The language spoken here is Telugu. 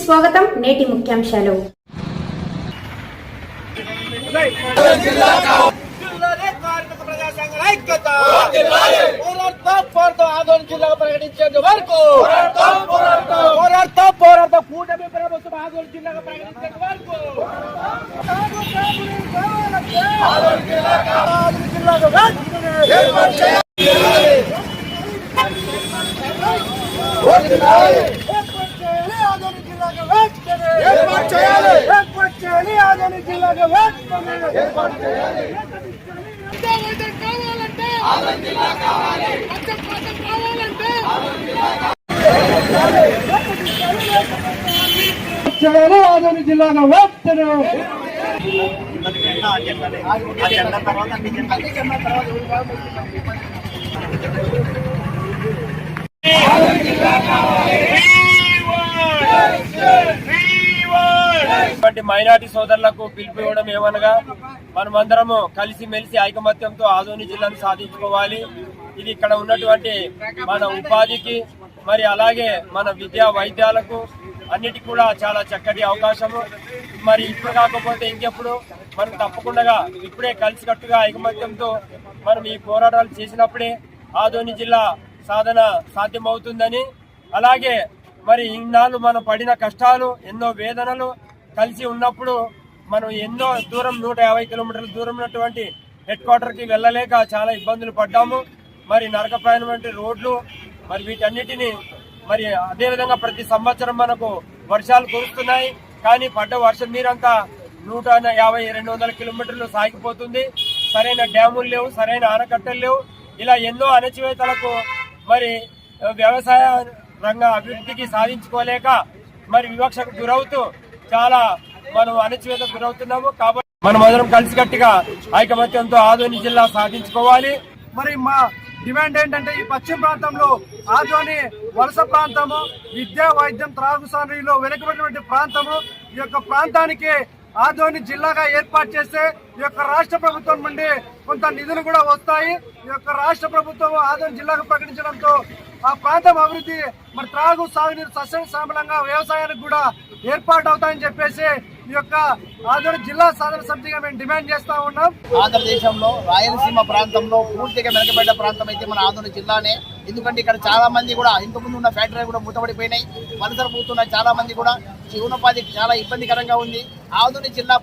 స్వాగతం నేటి ముఖ్యాంశాలు. జిల్లాలే కార్మిక ప్రజా జిల్లాగా ప్రకటించేంత వరకు కూటమి ప్రభుత్వం జిల్లాగా ప్రకటించేంత వరకు జిల్లాగా ఏర్పాటు చేయాలి ఏర్పాటు చేయాలి జిల్లాగా ఏర్పాటు చేయాలి జిల్లాగా ఉన్నటువంటి మైనార్టీ సోదరులకు పిలుపు ఇవ్వడం ఏమనగా మనమందరము కలిసి మెలిసి ఐకమత్యంతో ఆదోని జిల్లాను సాధించుకోవాలి. ఇది ఇక్కడ ఉన్నటువంటి మన ఉపాధికి మరి అలాగే మన విద్యా వైద్యాలకు అన్నిటికీ కూడా చాలా చక్కటి అవకాశము. మరి ఇప్పుడు కాకపోతే ఇంకెప్పుడు మనం తప్పకుండా ఇప్పుడే కలిసికట్టుగా ఐకమత్యంతో మనం ఈ పోరాటాలు చేసినప్పుడే ఆదోని జిల్లా సాధన సాధ్యమవుతుందని. అలాగే మరి ఇన్నాళ్ళు మనం పడిన కష్టాలు ఎన్నో వేదనలు కలిసి ఉన్నప్పుడు మనం ఎన్నో దూరం నూట యాభై కిలోమీటర్ల దూరం ఉన్నటువంటి హెడ్ క్వార్టర్కి వెళ్ళలేక చాలా ఇబ్బందులు పడ్డాము. మరి నరకప్రాయమైన రోడ్లు మరి వీటన్నిటిని మరి అదేవిధంగా ప్రతి సంవత్సరం మనకు వర్షాలు కురుస్తున్నాయి. కానీ పడ్డ వర్షం నీరంతా నూట యాభై రెండు వందల కిలోమీటర్లు సాగిపోతుంది. సరైన డ్యాములు లేవు సరైన ఆనకట్టలు లేవు. ఇలా ఎన్నో అణచివేతలకు మరి వ్యవసాయ రంగ అభివృద్ధికి సాధించుకోలేక మరి వివక్షకు గురవుతూ చాలా మనం అణచివేత గురవుతున్నాము కాబట్టి మనం అందరం కలిసికట్టుగా ఐకమత్యంతో ఆదోని జిల్లా సాధించుకోవాలి. మరి మా డిమాండ్ ఏంటంటే ఈ పశ్చిమ ప్రాంతంలో ఆదోని వలస ప్రాంతము విద్యా వైద్యం త్రాగుసారిలో వెనుకబడినటువంటి ప్రాంతము. ఈ యొక్క ప్రాంతానికి ఆదోని జిల్లాగా ఏర్పాటు చేస్తే ఈ యొక్క రాష్ట్ర ప్రభుత్వం నుండి కొంత నిధులు కూడా వస్తాయి. ఈ యొక్క రాష్ట్ర ప్రభుత్వం ఆదోని జిల్లాగా ప్రకటించడంతో ఆ ప్రాంతం అభివృద్ధి మరి త్రాగు సాగునీరు సస్యశ్యామలంగా వ్యవసాయానికి కూడా ఏర్పాటు అవుతాయని చెప్పేసి ఈ యొక్క ఆదోని జిల్లా సాధన సమితిగా మేము డిమాండ్ చేస్తా ఉన్నాం. ఆంధ్రదేశంలో రాయలసీమ ప్రాంతంలో పూర్తిగా వెనకబడ్డ ప్రాంతం అయితే మన ఆంధ్ర జిల్లానే. ఎందుకంటే ఇక్కడ చాలా మంది కూడా ఇంతకుముందు ఉన్న ఫ్యాక్టరీ కూడా మూతపడిపోయినాయి. వలసలు పోతున్న చాలా మంది కూడా జీవనోపాధికి చాలా ఇబ్బందికరంగా ఉంది. ఆధునిక జిల్లా